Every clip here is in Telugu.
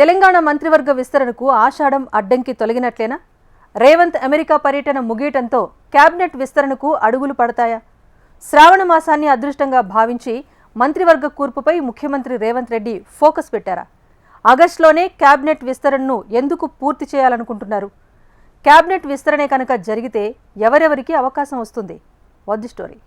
తెలంగాణ మంత్రివర్గ విస్తరణకు ఆషాఢం అడ్డంకి తొలగినట్లేనా? రేవంత్ అమెరికా పర్యటన ముగియటంతో కేబినెట్ విస్తరణకు అడుగులు పడతాయా? శ్రావణ మాసాన్ని అదృష్టంగా భావించి మంత్రివర్గ కూర్పుపై ముఖ్యమంత్రి రేవంత్ రెడ్డి ఫోకస్ పెట్టారా? ఆగస్టులోనే కేబినెట్ విస్తరణను ఎందుకు పూర్తి చేయాలనుకుంటున్నారు? కేబినెట్ విస్తరణే కనుక జరిగితే ఎవరెవరికి అవకాశం వస్తుంది? వద్దు స్టోరీ.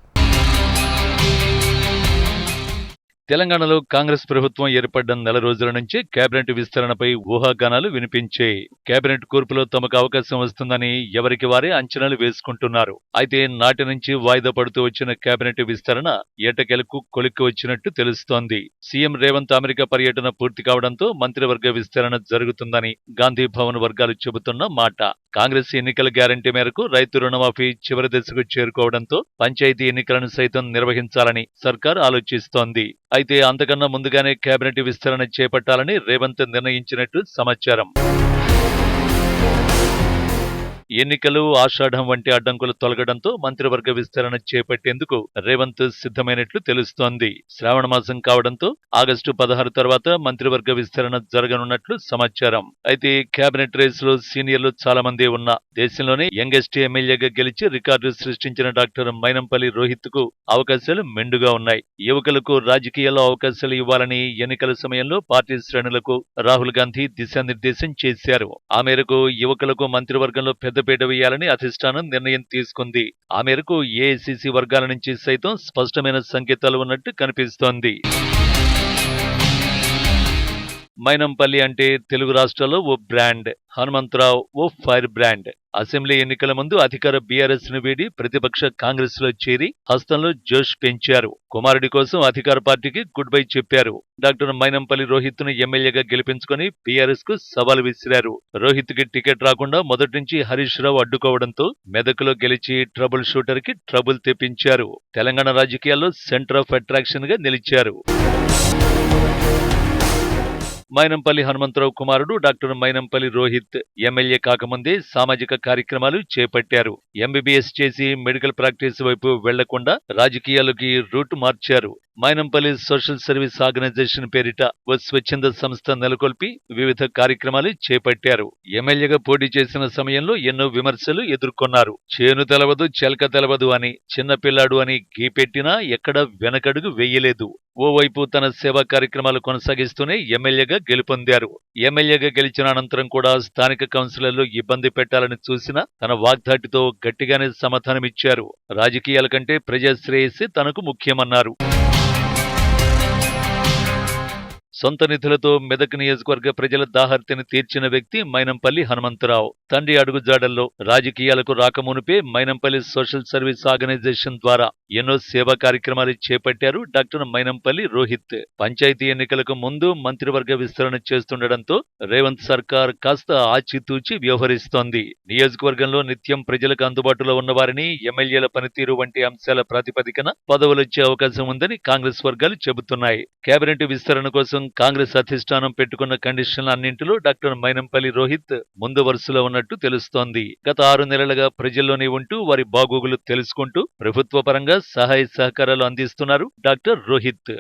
తెలంగాణలో కాంగ్రెస్ ప్రభుత్వం ఏర్పడ్డ నెల రోజుల నుంచి కేబినెట్ విస్తరణపై ఊహాగానాలు వినిపించాయి. కేబినెట్ కూర్పులో తమకు అవకాశం వస్తుందని ఎవరికి వారే అంచనాలు వేసుకుంటున్నారు. అయితే నాటి నుంచి వాయిదా పడుతూ వచ్చిన కేబినెట్ విస్తరణ ఏటకెలకు కొలిక్కి వచ్చినట్టు తెలుస్తోంది. సీఎం రేవంత్ అమెరికా పర్యటన పూర్తి కావడంతో మంత్రివర్గ విస్తరణ జరుగుతుందని గాంధీ భవన్ వర్గాలు చెబుతున్న మాట. కాంగ్రెస్ ఎన్నికల గ్యారంటీ మేరకు రైతు రుణమాఫీ చివరి దశకు చేరుకోవడంతో పంచాయతీ ఎన్నికలను సైతం నిర్వహించాలని సర్కార్ ఆలోచిస్తోంది. అయితే అంతకన్నా ముందుగానే కేబినెట్ విస్తరణ చేపట్టాలని రేవంత్ నిర్ణయించినట్టు సమాచారం. ఎన్నికలు ఆషాఢం వంటి అడ్డంకులు తొలగడంతో మంత్రివర్గ విస్తరణ చేపట్టేందుకు రేవంత్ సిద్ధమైనట్లు తెలుస్తోంది. శ్రావణ మాసం కావడంతో ఆగస్టు పదహారు తర్వాత మంత్రివర్గ విస్తరణ జరగనున్నట్లు సమాచారం. అయితే కేబినెట్ రేస్లో సీనియర్లు చాలా మంది ఉన్న దేశంలోనే యంగెస్ట్ ఎమ్మెల్యేగా గెలిచి రికార్డు సృష్టించిన డాక్టర్ మైనంపల్లి రోహిత్కు అవకాశాలు మెండుగా ఉన్నాయి. యువకులకు రాజకీయాల్లో అవకాశాలు ఇవ్వాలని ఎన్నికల సమయంలో పార్టీ శ్రేణులకు రాహుల్ గాంధీ దిశానిర్దేశం చేశారు. ఆ మేరకు యువకులకు మంత్రివర్గంలో పెద్ద పెద్దపీట వేయాలని అధిష్టానం నిర్ణయం తీసుకుంది. ఆ మేరకు ఏఐసిసి వర్గాల నుంచి సైతం స్పష్టమైన సంకేతాలు ఉన్నట్టు కనిపిస్తోంది. మైనంపల్లి అంటే తెలుగు రాష్ట్రాల్లో ఓ బ్రాండ్. హనుమంతరావు ఓ ఫైర్ బ్రాండ్. అసెంబ్లీ ఎన్నికల ముందు అధికార బీఆర్ఎస్ను వీడి ప్రతిపక్ష కాంగ్రెస్లో చేరి హస్తంలో జోష్ పెంచారు. కుమారుడి కోసం అధికార పార్టీకి గుడ్ బై చెప్పారు. డాక్టర్ మైనంపల్లి రోహిత్ను ఎమ్మెల్యేగా గెలిపించుకుని బీఆర్ఎస్కు సవాల్ విసిరారు. రోహిత్కి టికెట్ రాకుండా మొదటి నుంచి హరీష్ రావు అడ్డుకోవడంతో మెదకులో గెలిచి ట్రబుల్ షూటర్కి ట్రబుల్ తెప్పించారు. తెలంగాణ రాజకీయాల్లో సెంటర్ ఆఫ్ అట్రాక్షన్గా నిలిచారు. మైనంపల్లి హనుమంతరావు కుమారుడు డాక్టర్ మైనంపల్లి రోహిత్ ఎమ్మెల్యే కాకముందే సామాజిక కార్యక్రమాలు చేపట్టారు. ఎంబీబీఎస్ చేసి మెడికల్ ప్రాక్టీస్ వైపు వెళ్ళకుండా రాజకీయాలకి రూట్ మార్చారు. మైనంపల్లి సోషల్ సర్వీస్ ఆర్గనైజేషన్ పేరిట ఓ స్వచ్ఛంద సంస్థ నెలకొల్పి వివిధ కార్యక్రమాలు చేపట్టారు. ఎమ్మెల్యేగా పోటీ చేసిన సమయంలో ఎన్నో విమర్శలు ఎదుర్కొన్నారు. చేను తెలవదు చెలక తెలవదు అని చిన్నపిల్లాడు అని గీపెట్టినా ఎక్కడ వెనకడుగు వెయ్యలేదు ఓవైపు తన సేవా కార్యక్రమాలు కొనసాగిస్తూనే ఎమ్మెల్యేగా గెలుపొందారు. ఎమ్మెల్యేగా గెలిచిన అనంతరం కూడా స్థానిక కౌన్సిలర్లు ఇబ్బంది పెట్టాలని చూసినా తన వాగ్దాటితో గట్టిగానే సమాధానమిచ్చారు. రాజకీయాల కంటే ప్రజాశ్రేయస్సే తనకు ముఖ్యమన్నారు. సొంత నిధులతో మెదక్ నియోజకవర్గ ప్రజల దాహర్తిని తీర్చిన వ్యక్తి మైనంపల్లి హనుమంతరావు. తండ్రి అడుగుజాడల్లో రాజకీయాలకు రాకమునుపే మైనంపల్లి సోషల్ సర్వీస్ ఆర్గనైజేషన్ ద్వారా ఎన్నో సేవా కార్యక్రమాలు చేపట్టారు డాక్టర్ మైనంపల్లి రోహిత్. పంచాయతీ ఎన్నికలకు ముందు మంత్రివర్గ విస్తరణ చేస్తుండటంతో రేవంత్ సర్కార్ కాస్త ఆచితూచి వ్యవహరిస్తోంది. నియోజకవర్గంలో నిత్యం ప్రజలకు అందుబాటులో ఉన్నవారిని ఎమ్మెల్యేల పనితీరు వంటి అంశాల ప్రాతిపదికన పదవులొచ్చే అవకాశం ఉందని కాంగ్రెస్ వర్గాలు చెబుతున్నాయి. కేబినెట్ విస్తరణ కోసం కాంగ్రెస్ అధిష్టానం పెట్టుకున్న కండిషన్ల అన్నింటిలో డాక్టర్ మైనంపల్లి రోహిత్ ముందు వరుసలో ఉన్నట్టు తెలుస్తోంది. గత ఆరు నెలలుగా ప్రజల్లోనే ఉంటూ వారి బాగోగులు తెలుసుకుంటూ ప్రభుత్వ పరంగా సహాయ సహకారాలు అందిస్తున్నారు డాక్టర్ రోహిత్.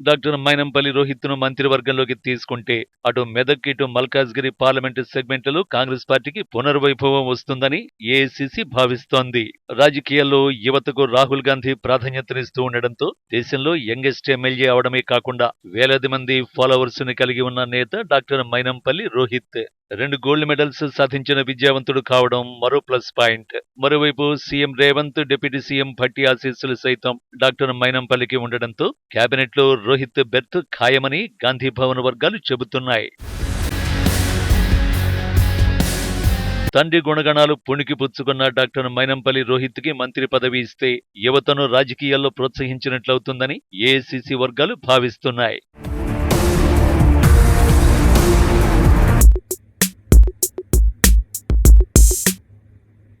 డాక్టర్ మైనంపల్లి రోహిత్ను మంత్రివర్గంలోకి తీసుకుంటే అటు మెదక్ ఇటు మల్కాజ్గిరి పార్లమెంటు సెగ్మెంట్లలో కాంగ్రెస్ పార్టీకి పునర్వైభవం వస్తుందని ఏఐసిసి భావిస్తోంది. రాజకీయాల్లో యువతకు రాహుల్ గాంధీ ప్రాధాన్యతనిస్తూ ఉండడంతో దేశంలో యంగెస్ట్ ఎమ్మెల్యే అవడమే కాకుండా వేలాది మంది ఫాలోవర్స్ని కలిగి ఉన్న నేత డాక్టర్ మైనంపల్లి రోహిత్. రెండు గోల్డ్ మెడల్స్ సాధించిన విద్యావంతుడు కావడం మరో ప్లస్ పాయింట్. మరోవైపు CM Revanth deputy CM Bhatti ఆశీస్సులు సైతం డాక్టర్ మైనంపల్లికి ఉండడంతో కేబినెట్లో రోహిత్ బెర్త్ ఖాయమని గాంధీ భవన్ వర్గాలు చెబుతున్నాయి. తండ్రి గుణగణాలు పుణికి పుచ్చుకున్న డాక్టర్ మైనంపల్లి రోహిత్కి మంత్రి పదవి ఇస్తే యువతను రాజకీయాల్లో ప్రోత్సహించినట్లవుతుందని ఏఐసిసి వర్గాలు భావిస్తున్నాయి.